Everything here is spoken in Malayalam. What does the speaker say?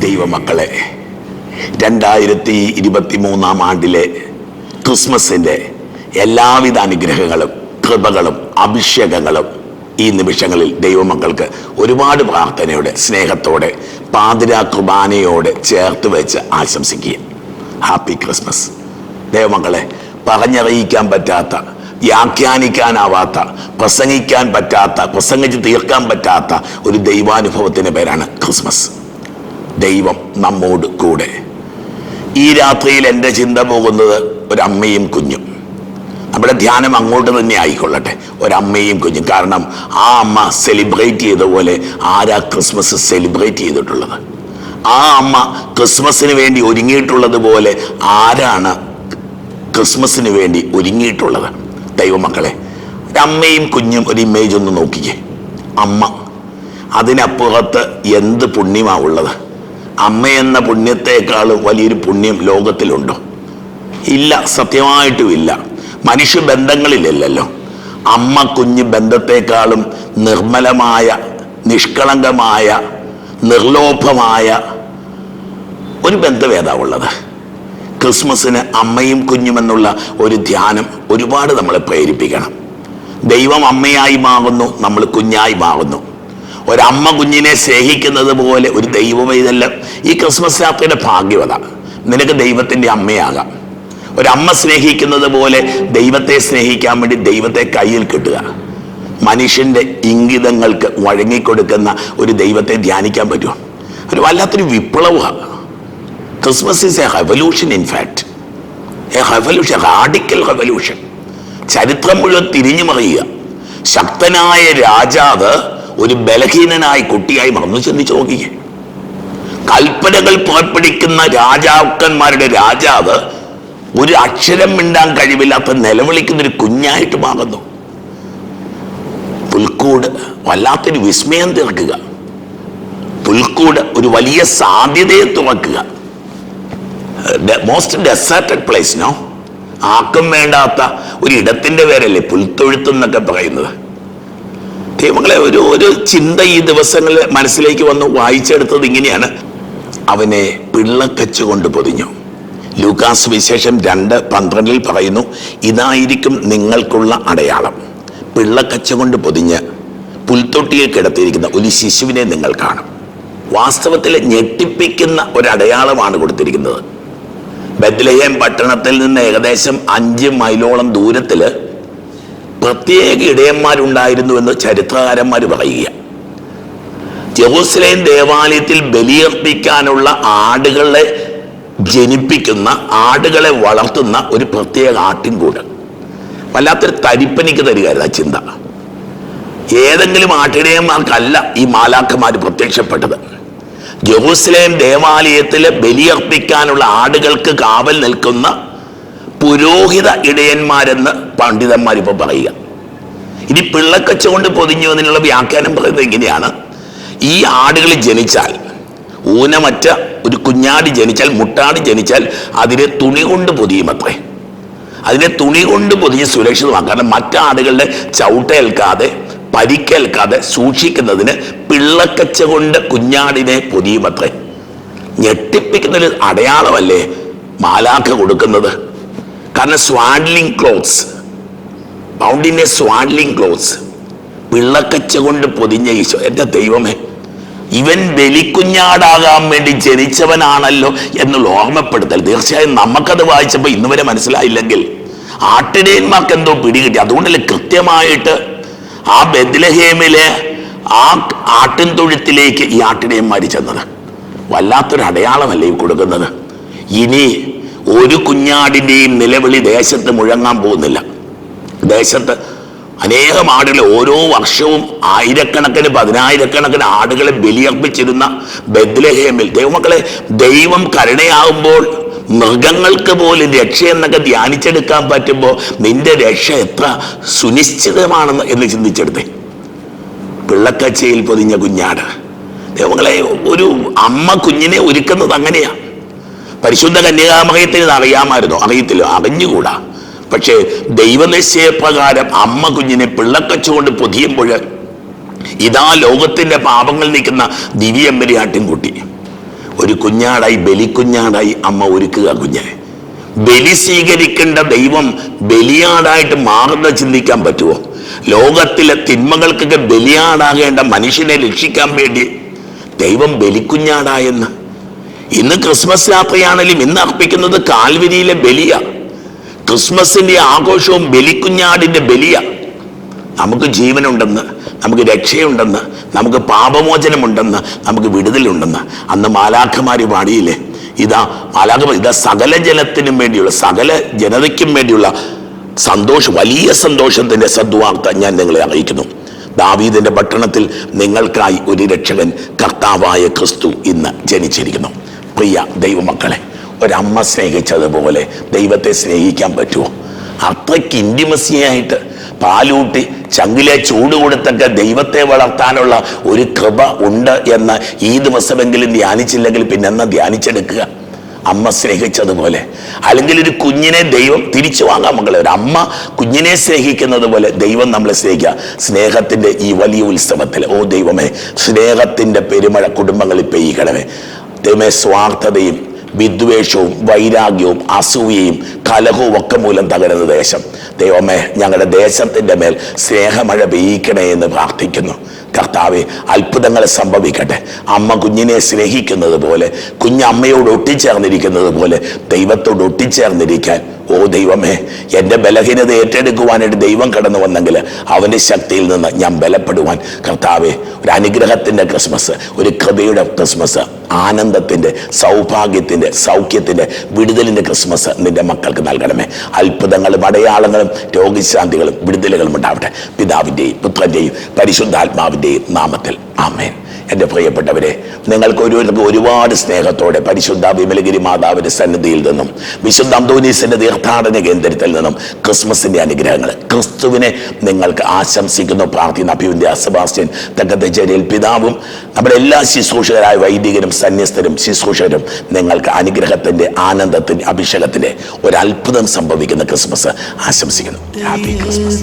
ദൈവമക്കളെ രണ്ടായിരത്തി ഇരുപത്തി മൂന്നാം ആണ്ടിലെ ക്രിസ്മസിന്റെ എല്ലാവിധ അനുഗ്രഹങ്ങളും കൃപകളും അഭിഷേകങ്ങളും ഈ നിമിഷങ്ങളിൽ ദൈവമക്കൾക്ക് ഒരുപാട് പ്രാർത്ഥനയോടെ സ്നേഹത്തോടെ പാതിരാ കുർബാനയോടെ ചേർത്ത് വെച്ച് ആശംസിക്കുക ഹാപ്പി ക്രിസ്മസ് ദൈവമക്കളെ പറഞ്ഞറിയിക്കാൻ പറ്റാത്ത വ്യാഖ്യാനിക്കാനാവാത്ത പ്രസംഗിക്കാൻ പറ്റാത്ത പ്രസംഗിച്ച് തീർക്കാൻ പറ്റാത്ത ഒരു ദൈവാനുഭവത്തിന്റെ പേരാണ് ക്രിസ്മസ്. ദൈവം നമ്മോട് കൂടെ. ഈ രാത്രിയിൽ എന്റെ ചിന്ത പോകുന്നത് ഒരമ്മയും കുഞ്ഞും. നമ്മുടെ ധ്യാനം അങ്ങോട്ട് തന്നെ ആയിക്കൊള്ളട്ടെ. ഒരമ്മയും കുഞ്ഞും. കാരണം ആ അമ്മ സെലിബ്രേറ്റ് ചെയ്ത പോലെ ആരാ ക്രിസ്മസ് സെലിബ്രേറ്റ് ചെയ്തിട്ടുള്ളത്? ആ അമ്മ ക്രിസ്മസിന് വേണ്ടി ഒരുങ്ങിയിട്ടുള്ളത് പോലെ ആരാണ് ക്രിസ്മസിന് വേണ്ടി ഒരുങ്ങിയിട്ടുള്ളത്? ദൈവമക്കളെ ഒരമ്മയും കുഞ്ഞും ഒരു ഇമേജ് ഒന്ന് നോക്കിക്കേ. അമ്മ അതിനപ്പുറത്ത് എന്ത് പുണ്യമാവുള്ളത് ഉള്ളത്? അമ്മ പുണ്യത്തെക്കാൾ വലിയൊരു പുണ്യം ലോകത്തിലുണ്ടോ? ഇല്ല സത്യമായിട്ടും ഇല്ല മനുഷ്യ ബന്ധങ്ങളിലല്ലോ അമ്മ കുഞ്ഞ് ബന്ധത്തെക്കാളും നിർമ്മലമായ നിഷ്കളങ്കമായ നിർലോഭമായ ഒരു ബന്ധം ഏതാ ഉള്ളത്? ക്രിസ്മസിന് അമ്മയും കുഞ്ഞും എന്നുള്ള ഒരു ധ്യാനം ഒരുപാട് നമ്മളെ പ്രേരിപ്പിക്കണം. ദൈവം അമ്മയായി മാറുന്നു നമ്മൾ കുഞ്ഞായി മാറുന്നു. ഒരമ്മ കുഞ്ഞിനെ സ്നേഹിക്കുന്നത് പോലെ ഒരു ദൈവം ഇതെല്ലാം. ഈ ക്രിസ്മസ് രാത്രിയുടെ ഭാഗ്യവത നിനക്ക് ദൈവത്തിന്റെ അമ്മയാകാം. ഒരമ്മ സ്നേഹിക്കുന്നത് പോലെ ദൈവത്തെ സ്നേഹിക്കാൻ വേണ്ടി ദൈവത്തെ കയ്യിൽ കിട്ടുക. മനുഷ്യന്റെ ഇംഗിതങ്ങൾക്ക് വഴങ്ങിക്കൊടുക്കുന്ന ഒരു ദൈവത്തെ ധ്യാനിക്കാൻ പറ്റുമോ? ഒരു വല്ലാത്തൊരു വിപ്ലവമാണ്. Christmas is a revolution in fact a revolution radical revolution ചരിത്രം മുഴുവൻ തിരിഞ്ഞു മറിയുക ശക്തനായ രാജാവ് ഒരു ബലഹീനനായ കുട്ടിയായി മറന്നു ചിന്തിച്ചു നോക്കിക്കേ. കൽപ്പനകൾ പുറപ്പെടുവിക്കുന്ന രാജാക്കന്മാരുടെ രാജാവ് ഒരു അക്ഷരം മിണ്ടാൻ കഴിവില്ലാത്ത നിലവിളിക്കുന്ന ഒരു കുഞ്ഞായിട്ട് മാറുന്നു. പുൽക്കൂട് വല്ലാത്തൊരു വിസ്മയം തീർക്കുക. പുൽക്കൂട് ഒരു വലിയ സാധ്യതയെ തുറക്കുക. മോസ്റ്റ് ഡെസേർട്ടഡ് പ്ലേസ് നോ ആർക്കും വേണ്ടാത്ത ഒരു ഇടത്തിന്റെ പേരല്ലേ പുൽത്തൊഴുത്തെന്നൊക്കെ പറയുന്നത്. ദൈവങ്ങളെ ഒരു ഒരു ചിന്ത ഈ ദിവസങ്ങളിൽ മനസ്സിലേക്ക് വന്ന് വായിച്ചെടുത്തത് ഇങ്ങനെയാണ്. അവനെ പിള്ളക്കച്ചു കൊണ്ട് പൊതിഞ്ഞു. ലൂക്കാസ് വിശേഷം രണ്ട് പന്ത്രണ്ടിൽ പറയുന്നു ഇതായിരിക്കും നിങ്ങൾക്കുള്ള അടയാളം. പിള്ളക്കച്ച കൊണ്ട് പൊതിഞ്ഞ് പുൽത്തൊട്ടിയിൽ കിടത്തിയിരിക്കുന്ന ഒരു ശിശുവിനെ നിങ്ങൾ കാണും. വാസ്തവത്തിൽ ഞെട്ടിപ്പിക്കുന്ന ഒരു അടയാളമാണ് കൊടുത്തിരിക്കുന്നത്. ബദ്ലഹേം പട്ടണത്തിൽ നിന്ന് ഏകദേശം അഞ്ച് മൈലോളം ദൂരത്തിൽ പ്രത്യേക ഇടയന്മാരുണ്ടായിരുന്നു എന്ന് ചരിത്രകാരന്മാർ പറയുക. ജെറൂസലേം ദേവാലയത്തിൽ ബലിയർപ്പിക്കാനുള്ള ആടുകളെ ജനിപ്പിക്കുന്ന ആടുകളെ വളർത്തുന്ന ഒരു പ്രത്യേക ആട്ടിൻകൂട് വല്ലാത്തൊരു തരിപ്പനിക്ക് തരികയായിരുന്നു ആ ചിന്ത. ഏതെങ്കിലും ആട്ടിടയന്മാർക്കല്ല ഈ മാലാക്കന്മാർ പ്രത്യക്ഷപ്പെട്ടത്. ജെറൂസലേം ദേവാലയത്തിൽ ബലിയർപ്പിക്കാനുള്ള ആടുകൾക്ക് കാവൽ നിൽക്കുന്ന പുരോഹിത ഇടയന്മാരെന്ന് പണ്ഡിതന്മാർ ഇപ്പോൾ പറയുക. ഇനി പിള്ളക്കച്ച കൊണ്ട് പൊതിഞ്ഞു എന്നതിനുള്ള വ്യാഖ്യാനം പറയുന്നത് എങ്ങനെയാണ്? ഈ ആടുകൾ ജനിച്ചാൽ ഊനമറ്റ ഒരു കുഞ്ഞാടി ജനിച്ചാൽ മുട്ടാടി ജനിച്ചാൽ അതിനെ തുണി കൊണ്ട് പൊതിയും അത്രേ അതിനെ തുണി കൊണ്ട് പൊതിഞ്ഞ് സുരക്ഷിതമാക്കാം കാരണം മറ്റാടുകളുടെ ചവിട്ടേൽക്കാതെ പരിക്കേൽക്കാതെ സൂക്ഷിക്കുന്നതിന് പിള്ളക്കച്ച കൊണ്ട് കുഞ്ഞാടിനെ പൊതിയുമത്രേ. ഞെട്ടിപ്പിക്കുന്നൊരു അടയാളമല്ലേ മാലാഖ കൊടുക്കുന്നത്? കാരണം swaddling clothes bound in a swaddling clothes പിള്ളക്കച്ച കൊണ്ട് പൊതിഞ്ഞ ഈശോ എന്റെ ദൈവമേ ഇവൻ ബലിക്കുഞ്ഞാടാകാൻ വേണ്ടി ജനിച്ചവനാണല്ലോ എന്നുള്ള ഓർമ്മപ്പെടുത്തൽ. തീർച്ചയായും നമുക്കത് വായിച്ചപ്പോൾ ഇന്ന് വരെ മനസ്സിലായില്ലെങ്കിൽ ആട്ടിടയന്മാർക്ക് എന്തോ പിടികിട്ടി അതുകൊണ്ടല്ലേ കൃത്യമായിട്ട് ആ ബദ്ലഹേമിലെ ആ ആട്ടിൻ തൊഴുത്തിലേക്ക് ഈ ആട്ടിടയന്മാർ ചെന്നത്. വല്ലാത്തൊരു അടയാളമല്ലേ കൊടുക്കുന്നത്. ഇനി ഒരു കുഞ്ഞാടിന്റെയും നിലവിളി ദേശത്ത് മുഴങ്ങാൻ പോകുന്നില്ല. ദേശത്ത് അനേകം ആടുകൾ ഓരോ വർഷവും ആയിരക്കണക്കിന് പതിനായിരക്കണക്കിന് ആടുകളെ ബലിയർപ്പിച്ചിരുന്ന ബദ്ലഹേമിൽ ദൈവമക്കളെ ദൈവം കരുണയാകുമ്പോൾ മൃഗങ്ങൾക്ക് പോലും രക്ഷ എന്നൊക്കെ ധ്യാനിച്ചെടുക്കാൻ പറ്റുമ്പോൾ നിന്റെ രക്ഷ എത്ര സുനിശ്ചിതമാണെന്ന് എന്ന് ചിന്തിച്ചെടുത്തേ. പിള്ളക്കച്ചയിൽ പൊതിഞ്ഞ കുഞ്ഞാട്. ദൈവങ്ങളെ ഒരു അമ്മ കുഞ്ഞിനെ ഒരുക്കുന്നത് അങ്ങനെയാ. പരിശുദ്ധ കന്യകാമഹയത്തിന് അറിയാമായിരുന്നു. അറിയത്തില്ല അറിഞ്ഞുകൂടാ. പക്ഷേ ദൈവനിശ്ചയപ്രകാരം അമ്മ കുഞ്ഞിനെ പിള്ളക്കച്ചുകൊണ്ട് പൊതിയുമ്പോൾ ഇതാ ലോകത്തിന്റെ പാപങ്ങൾ നിൽക്കുന്ന ദിവ്യമ്പരിയാട്ടിൻ കുട്ടി ഒരു കുഞ്ഞാടായി ബലിക്കുഞ്ഞാടായി അമ്മ ഒരുക്കുക കുഞ്ഞെ. ബലി സ്വീകരിക്കേണ്ട ദൈവം ബലിയാടായിട്ട് മാറുന്ന ചിന്തിക്കാൻ പറ്റുമോ? ലോകത്തിലെ തിന്മകൾക്കൊക്കെ ബലിയാടാകേണ്ട മനുഷ്യനെ രക്ഷിക്കാൻ വേണ്ടി ദൈവം ബലിക്കുഞ്ഞാടായെന്ന് ഇന്ന് ക്രിസ്മസ് രാത്രിയാണെങ്കിലും ഇന്ന് അർപ്പിക്കുന്നത് കാൽവരിയിലെ ബലിയ. ക്രിസ്മസിന്റെ ആഘോഷവും ബലിക്കുഞ്ഞാടിന്റെ ബലിയ. നമുക്ക് ജീവനുണ്ടെന്ന് നമുക്ക് രക്ഷയുണ്ടെന്ന് നമുക്ക് പാപമോചനമുണ്ടെന്ന് നമുക്ക് വിടുതലുണ്ടെന്ന് അന്ന് മാലാഖമാര് പാടിയില്ലേ ഇതാ മാലാഖ ഇതാ സകല ജനത്തിനും വേണ്ടിയുള്ള സകല ജനതയ്ക്കും വേണ്ടിയുള്ള സന്തോഷം വലിയ സന്തോഷത്തിന്റെ സദ്വാർത്ത ഞാൻ നിങ്ങളെ അറിയിക്കുന്നു. ദാവീദിന്റെ പട്ടണത്തിൽ നിങ്ങൾക്കായി ഒരു രക്ഷകൻ കർത്താവായ ക്രിസ്തു ഇന്ന് ജനിച്ചിരിക്കുന്നു. പ്രിയ ദൈവമക്കളെ ഒരമ്മ സ്നേഹിച്ചതുപോലെ ദൈവത്തെ സ്നേഹിക്കാൻ പറ്റുമോ? അത്രയ്ക്ക് ഇന്റിമസിയായിട്ട് പാലൂട്ടി ചങ്കിലെ ചൂട് കൊടുത്തൊക്കെ ദൈവത്തെ വളർത്താനുള്ള ഒരു കൃപ ഉണ്ട് എന്ന് ഈ ദിവസമെങ്കിലും ധ്യാനിച്ചില്ലെങ്കിൽ പിന്നെ എന്നാ ധ്യാനിച്ചെടുക്കുക? അമ്മ സ്നേഹിച്ചതുപോലെ. അല്ലെങ്കിൽ ഒരു കുഞ്ഞിനെ ദൈവം തിരിച്ചു വാങ്ങാൻ മക്കളെ. ഒരു അമ്മ കുഞ്ഞിനെ സ്നേഹിക്കുന്നത് പോലെ ദൈവം നമ്മളെ സ്നേഹിക്കുക. സ്നേഹത്തിന്റെ ഈ വലിയ ഉത്സവത്തിൽ ഓ ദൈവമേ സ്നേഹത്തിന്റെ പെരുമഴ കുടുംബങ്ങളിൽ പെയ്യണമേ. ദൈവമേ സ്വാർത്ഥതയും വിദ്വേഷവും വൈരാഗ്യവും അസൂയയും കലഹവും ഒക്കെ മൂലം തകരുന്ന ദേശം. ദൈവമേ ഞങ്ങളുടെ ദേശത്തിന്റെ മേൽ സ്നേഹമഴ പെയ്യിക്കണേ എന്ന് പ്രാർത്ഥിക്കുന്നു. കർത്താവെ അത്ഭുതങ്ങൾ സംഭവിക്കട്ടെ. അമ്മ കുഞ്ഞിനെ സ്നേഹിക്കുന്നത് പോലെ കുഞ്ഞ് അമ്മയോട് ഒട്ടിച്ചേർന്നിരിക്കുന്നത് പോലെ ദൈവത്തോട് ഒട്ടിച്ചേർന്നിരിക്കാൻ. ഓ ദൈവമേ എന്റെ ബലഹീനത ഏറ്റെടുക്കുവാനായിട്ട് ദൈവം കടന്നു വന്നെങ്കിൽ അവന്റെ ശക്തിയിൽ നിന്ന് ഞാൻ ബലപ്പെടുവാൻ. കർത്താവെ ഒരു അനുഗ്രഹത്തിന്റെ ക്രിസ്മസ് ഒരു കൃപയുടെ ക്രിസ്മസ് ആനന്ദത്തിന്റെ സൗഭാഗ്യത്തിന്റെ സൗഖ്യത്തിന്റെ വിടുതലിന്റെ ക്രിസ്മസ് നിന്റെ മക്കൾക്ക് നൽകണമേ. അത്ഭുതങ്ങളും അടയാളങ്ങളും രോഗശാന്തികളും വിടുതലുകളും ഉണ്ടാവട്ടെ. പിതാവിന്റെയും പുത്രന്റെയും പരിശുദ്ധാത്മാവിന്റെയും നാമത്തിൽ. ആമേൻ. എന്റെ പ്രിയപ്പെട്ടവരെ നിങ്ങൾക്ക് ഓരോരുത്തർക്കും ഒരുപാട് സ്നേഹത്തോടെ പരിശുദ്ധ വിമലഗിരി മാതാവിന്റെ സന്നിധിയിൽ നിന്നും വിശുദ്ധ അന്തോനീസിന്റെ തീർത്ഥാടന കേന്ദ്രത്തിൽ നിന്നും ക്രിസ്മസിന്റെ അനുഗ്രഹങ്ങൾ ക്രിസ്തുവിനെ നിങ്ങൾക്ക് ആശംസിക്കുന്നു. പ്രാർത്ഥിക്കുന്ന അഭിവിന്ദ്യ സെബാസ്റ്റ്യൻ തെക്കത്തച്ചേരിയിൽ പിതാവും നമ്മുടെ എല്ലാ ശുശ്രൂഷകരായ വൈദികരും സന്യസ്തരും ശുശ്രൂഷകരും നിങ്ങൾക്ക് അനുഗ്രഹത്തിന്റെ ആനന്ദത്തിന്റെ അഭിഷേകത്തിന്റെ ഒരു സംഭവിക്കുന്ന ക്രിസ്മസ് ആശംസിക്കുന്നു. Happy Christmas.